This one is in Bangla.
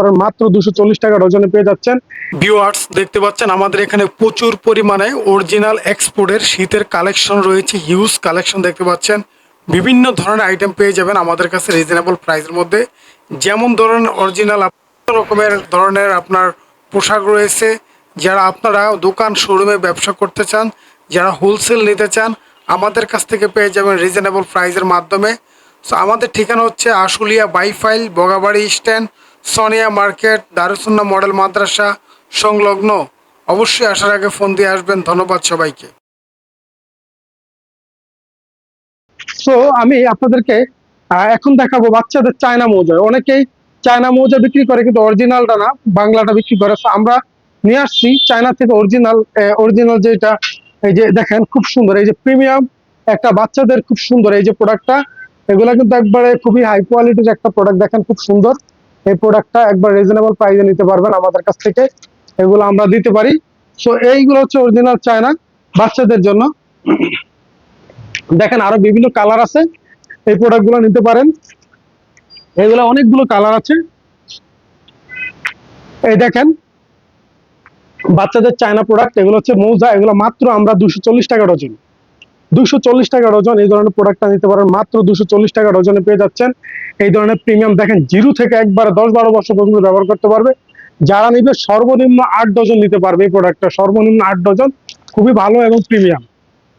পারেন মাত্র দুশো চল্লিশ টাকা ডজনে পেয়ে যাচ্ছেন। ভিউয়ার্স দেখতে পাচ্ছেন আমাদের এখানে প্রচুর পরিমাণে অরিজিনাল এক্সপোর্টের শীতের কালেকশন রয়েছে হিউজ কালেকশন দেখতে পাচ্ছেন। বিভিন্ন ধরনের আইটেম পেয়ে যাবেন আমাদের কাছে রিজনেবল প্রাইসের মধ্যে। যেমন ধরনের অরিজিনাল রকমের ধরনের আপনার পোশাক রয়েছে। যারা আপনারা দোকান শোরুমে ব্যবসা করতে চান, যারা হোলসেল নিতে চান, আমাদের কাছ থেকে পেয়ে যাবেন রিজনেবল প্রাইসের মাধ্যমে। সো আমাদের ঠিকানা হচ্ছে Ashulia Baipail Bogabari stand Sonia market Darussunnah model মাদ্রাসা, সংলগ্ন। অবশ্যই আসার আগে ফোন দিয়ে আসবেন। ধন্যবাদ সবাইকে। সো আমি আপনাদেরকে এখন দেখাবো বাচ্চাদের চায়না মৌজা অনেকেই চায়না মৌজা বিক্রি করে, কিন্তু অরিজিনালটা না, বাংলাটা বিক্রি করে। আমরা নিয়ে আসছি চায়না থেকে অরিজিনাল অরিজিনাল যেটা, এই যে দেখেন, খুব সুন্দর। এই যে প্রিমিয়াম একটা বাচ্চাদের খুব সুন্দর এই যে প্রোডাক্টটা। এগুলা কিন্তু একবারে খুবই হাই কোয়ালিটির একটা প্রোডাক্ট দেখেন, খুব সুন্দর। এই প্রোডাক্টটা একবার রিজনেবল প্রাইসে নিতে পারবেন আমাদের কাছ থেকে। এগুলো আমরা দিতে পারি। সো এইগুলো হচ্ছে অরিজিনাল চায়না বাচ্চাদের জন্য। দেখেন আরও বিভিন্ন কালার আছে। এই প্রোডাক্টগুলো নিতে পারেন। এগুলো অনেকগুলো কালার আছে। এই দেখেন, বাচ্চাদের চায়না প্রোডাক্ট এগুলো হচ্ছে মৌজা, এগুলো মাত্র আমরা দুশো চল্লিশ টাকা ডজন। দুশো চল্লিশ টাকা ডজন এই ধরনের প্রোডাক্টটা নিতে পারেন। মাত্র দুশো চল্লিশ টাকা ডজনে পেয়ে যাচ্ছেন। এই ধরনের প্রিমিয়াম দেখেন, জিরো থেকে একবারে দশ বারো বছর পর্যন্ত ব্যবহার করতে পারবে। যারা নিবে সর্বনিম্ন আট ডজন নিতে পারবে এই প্রোডাক্টটা সর্বনিম্ন আট ডজন। খুবই ভালো এবং প্রিমিয়াম